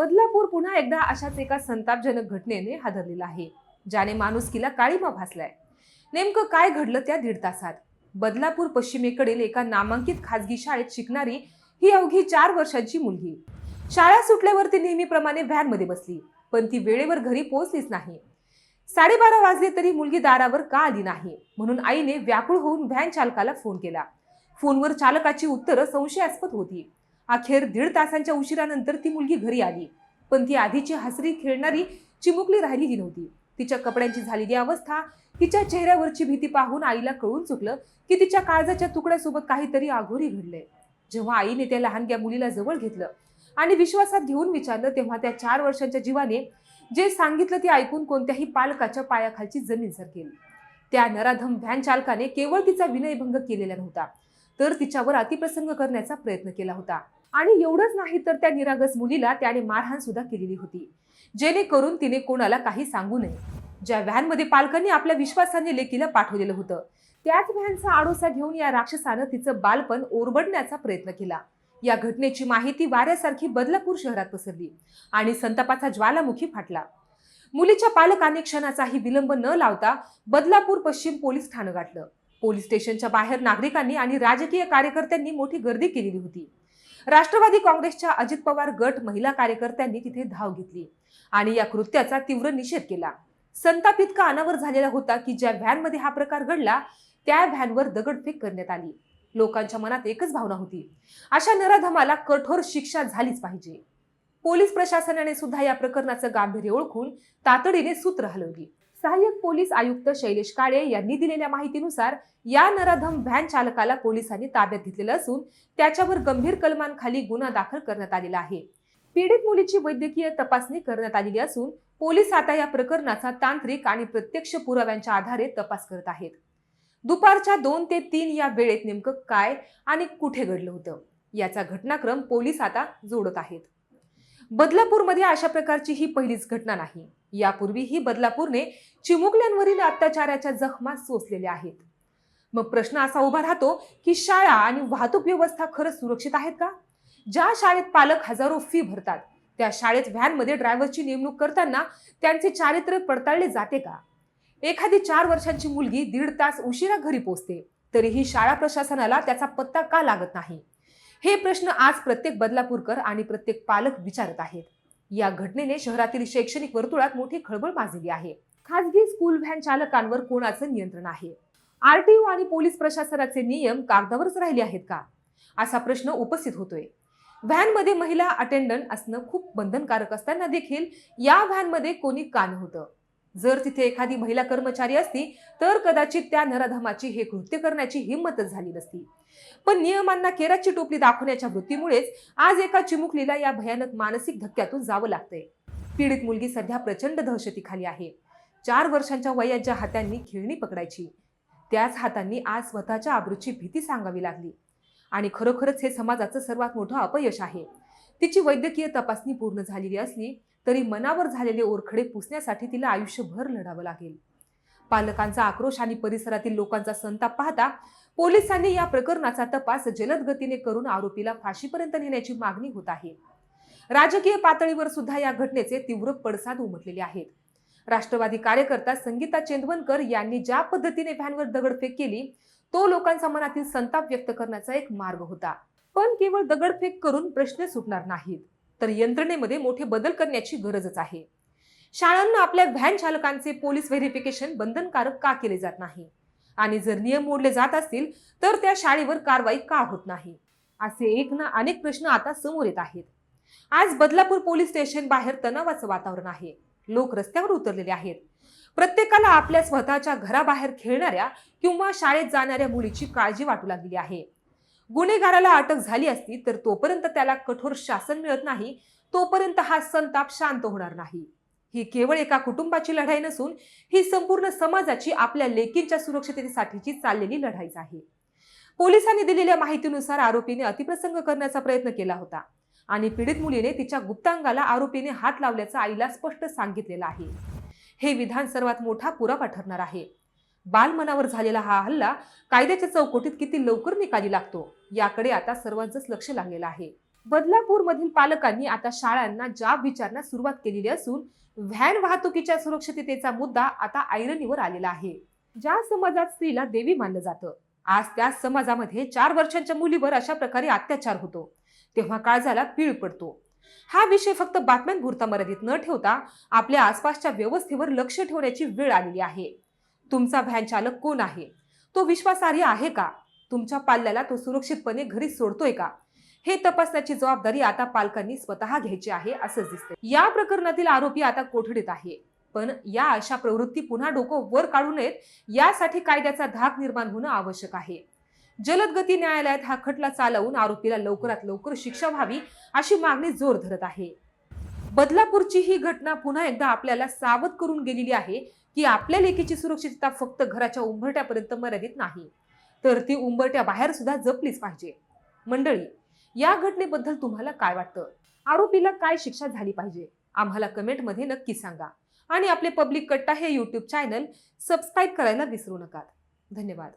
बदलापूर पुन्हा एकदा अशाच एका संतापजनक घटनेने हादरलेला आहे ज्याने माणुसकीला काळीमा भासलाय. नेमकं काय घडलं त्या दीड तासात? बदलापूर पश्चिमेकडील एका नामांकित खाजगी शाळेत शिकणारी ही अवघी चार वर्षांची मुलगी. शाळा सुटल्यावर ती नेहमीप्रमाणे व्हॅनमध्ये बसली पण ती वेळेवर घरी पोहोचलीच नाही. साडेबारा वाजले तरी मुलगी दारावर का आली नाही म्हणून आईने व्याकुळ होऊन व्हॅन चालकाला फोन केला. फोनवर चालकाची उत्तरं संशयास्पद होती. अखेर दीड तासांच्या उशिरानंतर ती मुलगी घरी आली. पण ती आधीची हसरी खेळणारी चिमुकली राहिलेली नव्हती. तिच्या कपड्यांची झालेली अवस्था तिच्या चेहऱ्यावरची भीती पाहून आईला कळून चुकलं की तिच्या काळजाच्या तुकड्यासोबत काहीतरी आघोरी घडलंय. जेव्हा आईने त्या लहानग्या मुलीला जवळ घेतलं आणि विश्वासात घेऊन विचारलं तेव्हा त्या चार वर्षांच्या जीवाने जे सांगितलं ते ऐकून कोणत्याही पालकाच्या पायाखालची जमीन सरकेल. त्या नराधम व्हॅन चालकाने केवळ तिचा विनयभंग केलेला नव्हता तर तिच्यावर अतिप्रसंग करण्याचा प्रयत्न केला होता. आणि एवढंच नाही तर त्या निरागस मुलीला त्याने मारहाण सुद्धा केलेली होती. जेणेकरून तिने कोणाला काही सांगू नये. ज्या व्हॅनमध्ये पालकांनी आपल्या विश्वासाने लेकीला पाठवलेलं होतं त्याच व्हॅनचा आडोसा घेऊन या राक्षसानं तिचं बालपण ओरबडण्याचा प्रयत्न केला. या घटनेची माहिती वाऱ्यासारखी बदलापूर शहरात पसरली आणि संतापाचा ज्वालामुखी फाटला. मुलीच्या पालकाने क्षणाचाही विलंब न लावता बदलापूर पश्चिम पोलीस ठाणं गाठलं. पोलीस स्टेशनच्या बाहेर नागरिकांनी आणि राजकीय कार्यकर्त्यांनी मोठी गर्दी केलेली होती. राष्ट्रवादी काँग्रेसच्या अजित पवार गट महिला कार्यकर्त्यांनी तिथे धाव घेतली आणि या कृत्याचा तीव्र निषेध केला. संताप इतका अनावर झालेला होता की ज्या व्हॅनमध्ये हा प्रकार घडला त्या व्हॅनवर दगडफेक करण्यात आली. लोकांच्या मनात एकच भावना होती. अशा नराधमाला कठोर शिक्षा झालीच पाहिजे. पोलीस प्रशासनाने सुद्धा या प्रकरणाचं गांभीर्य ओळखून तातडीने सूत्र हलवली. सहाय्यक पोलीस आयुक्त शैलेश काळे यांनी दिलेल्या माहितीनुसार या नराधम व्हॅन चालकाला पोलिसांनी ताब्यात घेतलेलं असून त्याच्यावर गंभीर कलमांखाली गुन्हा दाखल करण्यात आलेला आहे. पीडित मुलीची वैद्यकीय तपासणी करण्यात आलेली असून पोलीस आता या प्रकरणाचा तांत्रिक आणि प्रत्यक्ष पुराव्यांच्या आधारे तपास करत आहेत. दुपारच्या दोन ते तीन या वेळेत नेमकं काय आणि कुठे घडलं होतं? याचा घटनाक्रम पोलीस आता जोडत आहेत. बदलापूरमध्ये अशा प्रकारची ही पहिलीच घटना नाही. यापूर्वीही बदलापूरने चिमुकल्यांवरील अत्याचाराच्या जखमा सोसलेल्या आहेत. मग प्रश्न असा उभा राहतो की शाळा आणि वाहतूक व्यवस्था खरंच सुरक्षित आहेत का? ज्या शाळेत पालक हजारो फी भरतात त्या शाळेत व्हॅनमध्ये ड्रायव्हरची नेमणूक करताना त्यांचे चारित्र्य पडताळले जाते का? एखादी चार वर्षांची मुलगी दीड तास उशिरा घरी पोचते तरीही शाळा प्रशासनाला त्याचा पत्ता का लागत नाही? हे प्रश्न आज प्रत्येक बदलापूरकर आणि प्रत्येक पालक विचारत आहेत. या घटनेने शहरातील शैक्षणिक वर्तुळात मोठी खळबळ माजली आहे. खासगी स्कूल व्हॅन चालकांवर कोणाचं नियंत्रण आहे? आरटीओ आणि पोलीस प्रशासनाचे नियम कागदावरच राहिले आहेत का? असा प्रश्न उपस्थित होतोय. व्हॅनमध्ये महिला अटेंडंट असणं खूप बंधनकारक असताना देखील या व्हॅनमध्ये कोणी कान होतं जर तिथे एखादी महिला कर्मचारी असती तर कदाचित त्या नराधमाची हे कृत्य करण्याची हिंमतच झाली नसती. पण नियमांना केराची टोपली दाखवण्याच्या वृत्तीमुळेच आज एका चिमुकलीला या भयानक मानसिक धक्क्यातून जावं लागतंय. पीडित मुलगी सध्या प्रचंड दहशतीखाली आहे. चार वर्षांच्या वयाच्या हातांनी खेळणी पकडायची. त्याच हातांनी आज स्वतःच्या आबरूची भीती सांगावी लागली. आणि खरोखरच हे समाजाचं सर्वात मोठं अपयश आहे. तिची वैद्यकीय तपासणी पूर्ण झालेली असली तरी मनावर झालेले ओरखडे पुसण्यासाठी तिला आयुष्यभर लढावं लागेल. पालकांचा आक्रोश आणि परिसरातील लोकांचा संताप पाहता पोलिसांनी या प्रकरणाचा तपास जलद गतीने करून आरोपीला फाशीपर्यंत नेण्याची मागणी होत आहे. राजकीय पातळीवर सुद्धा या घटनेचे तीव्र पडसाद उमटलेले आहेत. राष्ट्रवादी कार्यकर्ता संगीता चेंदवनकर यांनी ज्या पद्धतीने व्हॅनवर दगडफेक केली तो लोकांच्या मनातील संताप व्यक्त करण्याचा एक मार्ग होता. पण केवळ दगडफेक करून प्रश्न सुटणार नाहीत. तर यंत्रणेमध्ये मोठे बदल करण्याची गरजच आहे. शाळांना आपल्या व्हॅन चालकांचे पोलीस व्हेरिफिकेशन बंधनकारक का केले जात नाही? आणि जर नियम मोडले जात असतील तर त्या शाळेवर कारवाई का होत नाही? असे एक ना अनेक प्रश्न आता समोर येत आहेत. आज बदलापूर पोलीस स्टेशन बाहेर तणावाचं वातावरण आहे. लोक रस्त्यावर उतरलेले आहेत. प्रत्येकाला आपल्या स्वतःच्या घराबाहेर खेळणाऱ्या किंवा शाळेत जाणाऱ्या मुलीची काळजी वाटू लागली आहे. गुन्हेगाराला अटक झाली असती तर तोपर्यंत त्याला कठोर शासन मिळत नाही तोपर्यंत हा संताप शांत होणार नाही. ही केवळ एका कुटुंबाची लढाई नसून ही संपूर्ण समाजाची आपल्या लेकींच्या सुरक्षिततेसाठीची चाललेली लढाईच आहे. पोलिसांनी दिलेल्या माहितीनुसार आरोपीने अतिप्रसंग करण्याचा प्रयत्न केला होता आणि पीडित मुलीने तिच्या गुप्तांगाला आरोपीने हात लावल्याचं आईला स्पष्ट सांगितलेलं आहे. हे विधान सर्वात मोठा पुरावा ठरणार आहे. बालमनावर झालेला हा हल्ला कायद्याच्या चौकटीत किती लवकर निकाली लागतो याकडे आता सर्वांचंच लक्ष लागलेलं आहे. बदलापूरमधील पालकांनी आता शाळांना जाब विचारण्यास सुरुवात केलेली असून व्हॅन वाहतुकीच्या सुरक्षिततेचा मुद्दा आता ऐरणीवर आलेला आहे. ज्या समाजात स्त्रीला देवी मानलं जातं आज त्या समाजामध्ये चार वर्षांच्या मुलीवर अशा प्रकारे अत्याचार होतो. तेव्हा काळजाला पीळ पडतो. हा विषय फक्त बातम्यांपुरता मर्यादित न ठेवता आपल्या आसपासच्या व्यवस्थेवर लक्ष ठेवण्याची वेळ आलेली आहे. तुमचा व्हॅन चालक कोण आहे? तो विश्वासार्ह आहे का? तुमच्या पाल्याला तो सुरक्षितपणे घरी सोडतोय का? हे तपासण्याची जबाबदारी आता पालकांनी स्वतः घ्यायची आहे असंच दिसते या प्रकरणातील आरोपी आता कोठडीत आहे? पण या अशा प्रवृत्ती पुन्हा डोकं वर काढू नयेत यासाठी कायद्याचा धाक निर्माण होणं आवश्यक आहे. जलद गती न्यायालयात हा खटला चालवून आरोपीला लवकरात लवकर शिक्षा व्हावी अशी मागणी जोर धरत आहे. बदलापूरची ही घटना पुन्हा एकदा आपल्याला सावध करून गेलेली आहे की आपल्या लेकीची सुरक्षितता फक्त घराच्या उंबरट्यापर्यंत मर्यादित नाही. तर ती उंबरट्या बाहेर सुद्धा जपलीच पाहिजे. मंडळी या घटनेबद्दल तुम्हाला काय वाटतं? आरोपीला काय शिक्षा झाली पाहिजे? आम्हाला कमेंटमध्ये नक्की सांगा. आणि आपले पब्लिक कट्टा हे यूट्यूब चॅनल सबस्क्राईब करायला विसरू नका. धन्यवाद.